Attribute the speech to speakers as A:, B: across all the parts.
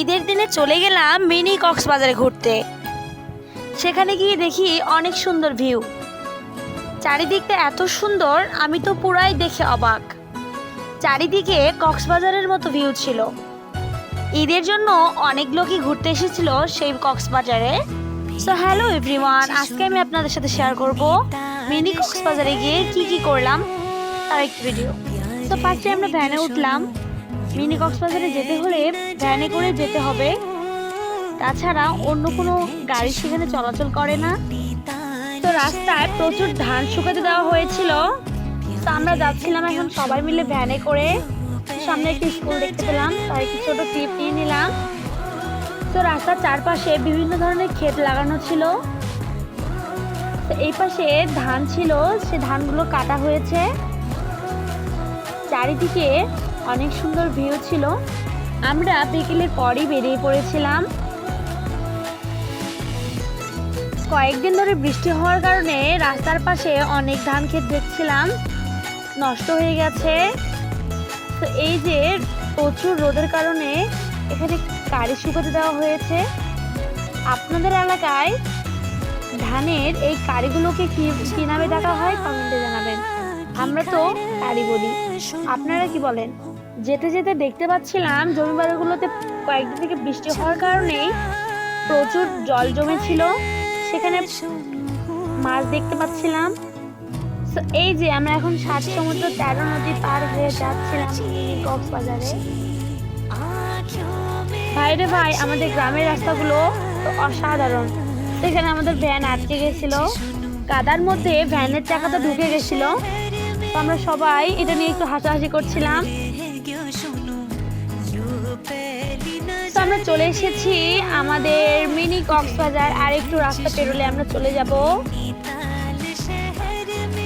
A: ঈদের দিনে চলে গেলাম মিনি কক্সবাজারে ঘুরতে। সেখানে গিয়ে দেখি অনেক সুন্দর ভিউ। চারিদিকটা এত সুন্দর, আমি তো পুরাই দেখে অবাক। চারিদিকে কক্সবাজারের মতো ভিউ ছিল। ঈদের জন্য অনেক লোকই ঘুরতে এসেছিল সেই কক্সবাজারে। সো হ্যালো এভরিওয়ান আজকে আমি আপনাদের সাথে শেয়ার করব মিনি কক্সবাজারে গিয়ে কি কি করলাম তার একটি ভিডিও তো ফার্স্টে আমরা ভ্যানে উঠলাম। মিনি কক্সবাজারে যেতে হলে ভ্যানে করে যেতে হবে। তাছাড়া অন্য কোনো গাড়ি সেখানে চলাচল করে না। তো রাস্তায় প্রচুর ধান শুকাতে দেওয়া হয়েছিল। তো আমরা যাচ্ছিলাম এখন সবাই মিলে ভ্যানে করে। সামনে একটি স্কুল দেখতে পেলাম, তাই একটি ছোট ট্রিপ নিয়ে নিলাম। তো রাস্তার চারপাশে বিভিন্ন ধরনের ক্ষেত লাগানো ছিল। তো এই পাশে ধান ছিল, সে ধানগুলো কাটা হয়েছে। চারিদিকে অনেক সুন্দর ভিউ ছিল। আমরা বিকেলের পরই বেরিয়ে পড়েছিলাম। কয়েকদিন ধরে বৃষ্টি হওয়ার কারণে রাস্তার পাশে অনেক ধান ক্ষেত দেখছিলাম। নষ্ট হয়ে গেছে। তো এই যে প্রচুর রোদের কারণে এখানে গাড়ি শুকাতে দেওয়া হয়েছে। আপনাদের এলাকায় ধানের এই কারিগুলোকে কি কি নামে ডাকা হয়? কমেন্টে জানাবেন। আমরা তো কারি বলি। আপনারা কি বলেন? যেতে যেতে দেখতে পাচ্ছিলাম জমি বাড়িগুলোতে কয়েকদিন থেকে বৃষ্টি হওয়ার কারণে প্রচুর জল জমেছিল। সেখানে মাছ দেখতে পাচ্ছিলাম। এই যে আমরা এখন সাত সমুদ্র তেরো নদী পার হয়ে যাচ্ছিলাম কক্সবাজারে। ভাইরে ভাই, আমাদের গ্রামের রাস্তাগুলো অসাধারণ। সেখানে আমাদের ভ্যান আটকে গেছিল। কাদার মধ্যে ভ্যানের চাকাটা ঢুকে গেছিল। তো আমরা সবাই এটা নিয়ে একটু হাসাহাসি করছিলাম। আমরা চলে এসেছি আমাদের মিনি কক্সবাজার আর একটু রাস্তা পেরোলে আমরা চলে যাব।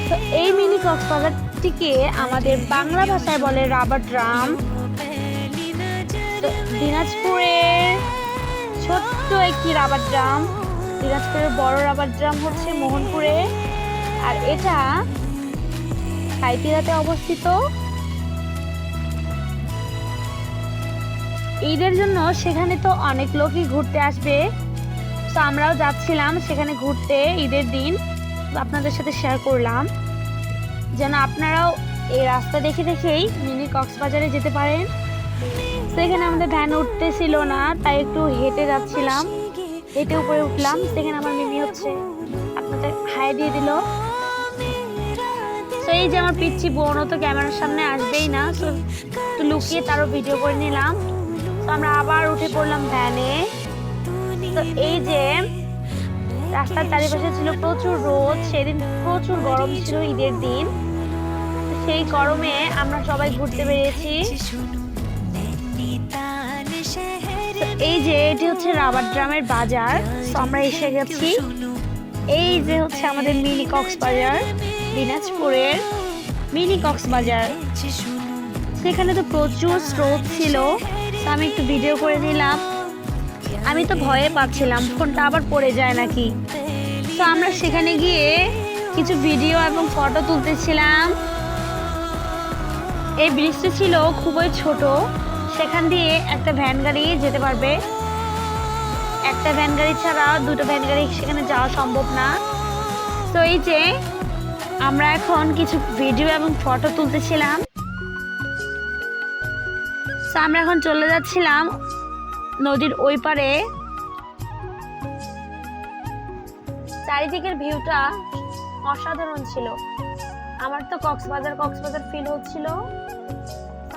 A: তো এই মিনি কক্সবাজারটিকে আমাদের বাংলা ভাষায় বলে রাবার ড্রাম। দিনাজপুরের ছোট্ট একটি রাবার ড্রাম। দিনাজপুরের বড় রাবার ড্রাম হচ্ছে মোহনপুরে। আর এটা সাইতিরাতে অবস্থিত। ঈদের জন্য সেখানে তো অনেক লোকই ঘুরতে আসবে। তো আমরাও যাচ্ছিলাম সেখানে ঘুরতে ঈদের দিন। আপনাদের সাথে শেয়ার করলাম। যেন আপনারাও এই রাস্তা দেখে দেখেই মিনি কক্সবাজারে যেতে পারেন। সেখানে আমাদের ভ্যান উঠতেছিল না, তাই একটু হেঁটে যাচ্ছিলাম। হেঁটে উপরে উঠলাম, সেখানে আমার মিমি হচ্ছে। আপনাদের হাই দিয়ে দিল। তো এই যে আমার পিচ্ছি বোন ও তো ক্যামেরার সামনে আসবেই না। তো একটু লুকিয়ে তারও ভিডিও করে নিলাম। আমরা আবার উঠে পড়লাম ভ্যানে তো এই যে রাস্তার চারিপাশে ছিল প্রচুর রোদ, সেদিন প্রচুর গরম ছিল ঈদের দিন। সেই গরমে আমরা সবাই ঘুরতে বেরিয়েছি। এই যে এটি হচ্ছে রাবার ড্রামের বাজার, তো আমরা এসে গেছি। এই যে হচ্ছে আমাদের মিনি কক্সবাজার, দিনাজপুরের মিনি কক্সবাজার। সেখানে তো প্রচুর স্রোত ছিল। তো আমি একটু ভিডিও করে নিলাম। আমি তো ভয়ে পাচ্ছিলাম, ফোনটা আবার পড়ে যায় নাকি? তো আমরা সেখানে গিয়ে কিছু ভিডিও এবং ফটো তুলতেছিলাম। এই ব্রিজটি ছিল খুবই ছোট। সেখান দিয়ে একটা ভ্যান গাড়ি যেতে পারবে। একটা ভ্যান গাড়ি ছাড়া দুটো ভ্যান গাড়ি সেখানে যাওয়া সম্ভব না। তো এই যে আমরা এখন কিছু ভিডিও এবং ফটো তুলতেছিলাম। তো আমরা এখন চলে যাচ্ছিলাম নদীর ওই পারে। চারিদিকের ভিউটা অসাধারণ ছিল। আমার তো কক্সবাজার কক্সবাজার ফিল হচ্ছিল।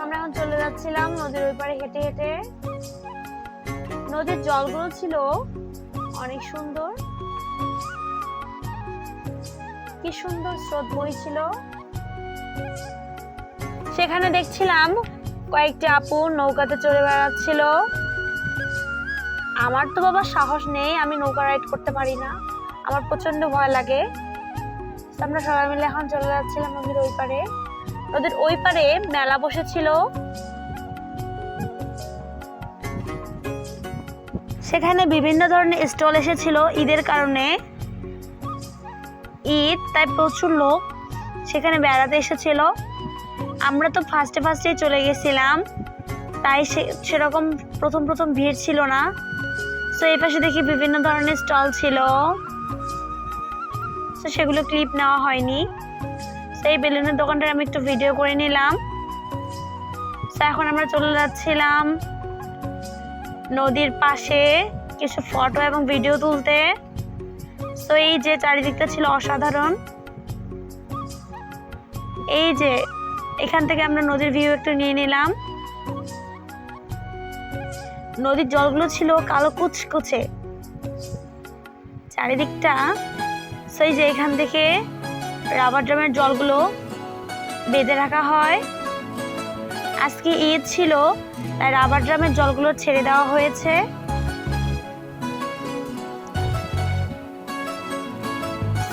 A: আমরা এখন চলে যাচ্ছিলাম নদীর ওই পারে হেঁটে হেঁটে। নদীর জলগুলো ছিল অনেক সুন্দর। কি সুন্দর স্রোত বইছিল সেখানে দেখছিলাম কয়েকটি আপু নৌকাতে চড়ে বেড়াচ্ছিল। আমার তো বাবা সাহস নেই, আমি নৌকা রাইড করতে পারি না। আমার প্রচণ্ড ভয় লাগে। আমরা সবাই মিলে এখন চলে যাচ্ছিলাম নদীর ওই পারে নদীর ওই পারে মেলা বসেছিল। সেখানে বিভিন্ন ধরনের স্টল এসেছিল ঈদের কারণে। ঈদ, তাই প্রচুর লোক সেখানে বেড়াতে এসেছিল। আমরা তো ফার্স্টে ফার্স্টে চলে গেছিলাম। তাই সে, সেরকম প্রথম প্রথম ভিড় ছিল না। তো এই পাশে দেখি বিভিন্ন ধরনের স্টল ছিল। তো সেগুলো ক্লিপ নেওয়া হয়নি। তো এই বেলুনের দোকানটার আমি একটু ভিডিও করে নিলাম। তো এখন আমরা চলে যাচ্ছিলাম নদীর পাশে কিছু ফটো এবং ভিডিও তুলতে। তো এই যে চারিদিকটা ছিল অসাধারণ। এই যে এখান থেকে আমরা নদীর ভিউ একটু নিয়ে নিলাম। নদীর জলগুলো ছিল কালো কুচকুচে। চারিদিকটা সেই যে এখান থেকে রাবার ড্রামের জলগুলো বেঁধে রাখা হয়। আজকে ঈদ ছিল, তাই রাবার ড্রামের জলগুলো ছেড়ে দেওয়া হয়েছে।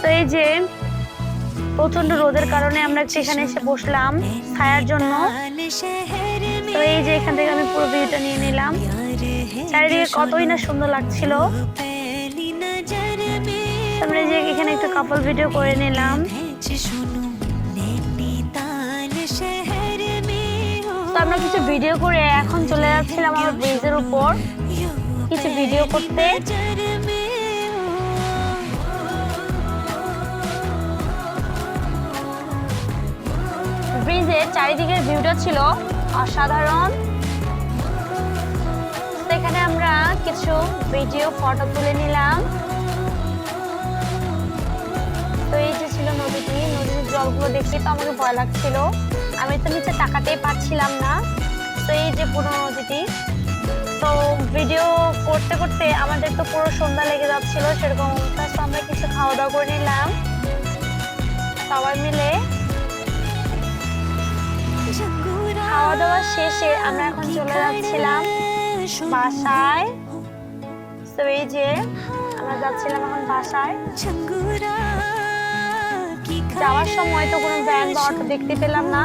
A: তো এই যে প্রচণ্ড রোদের কারণে আমরা একটু এখানে এসে বসলাম ছায়ার জন্য। তো এই যে এখান থেকে আমি পুরো ভিউটা নিয়ে নিলাম। চারিদিকে কতই না সুন্দর লাগছিল। আমরা যে এখানে একটু কাপল ভিডিও করে নিলাম। তো আমরা কিছু ভিডিও করে এখন চলে যাচ্ছিলাম আমার ব্রিজের উপর। কিছু ভিডিও করতে। ব্রিজের চারিদিকের ভিউটা ছিল অসাধারণ। তো এখানে আমরা কিছু ভিডিও, ফটো তুলে নিলাম। তো এই যে ছিল নদীটি, নদীর জলগুলো দেখে তো আমাকে ভয় লাগছিল। আমি তো নিচে তাকাতেই পারছিলাম না। তো এই যে পুরো নদীটি, তো ভিডিও করতে করতে আমাদের তো পুরো সন্ধ্যা লেগে যাচ্ছিল, সেরকম। তো আমরা কিছু খাওয়া দাওয়া করে নিলাম। সবাই মিলে খাওয়া দাওয়া শেষে আমরা এখন চলে যাচ্ছিলাম বাসায়। তো এই যে আমরা যাচ্ছিলাম এখন বাসায়। যাওয়ার সময় তো কোনো ভ্যান বা অটো দেখতে পেলাম না।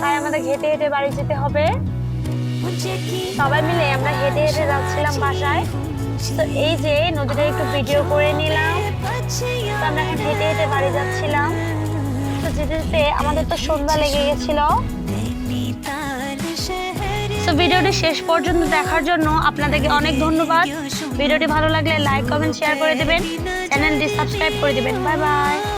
A: তাই আমাদের হেঁটে হেঁটে বাড়ি যেতে হবে। সবাই মিলে আমরা হেঁটে হেঁটে যাচ্ছিলাম বাসায়। তো এই যে নদীটা একটু ভিডিও করে নিলাম। তো আমরা এখন হেঁটে হেঁটে বাড়ি যাচ্ছিলাম। তো যেতে যেতে আমাদের তো সন্ধ্যা লেগে গেছিল। তো ভিডিওটি শেষ পর্যন্ত দেখার জন্য আপনাদেরকে অনেক ধন্যবাদ। ভিডিওটি ভালো লাগলে লাইক কমেন্ট শেয়ার করে দেবেন। চ্যানেলটি সাবস্ক্রাইব করে দেবেন। Bye bye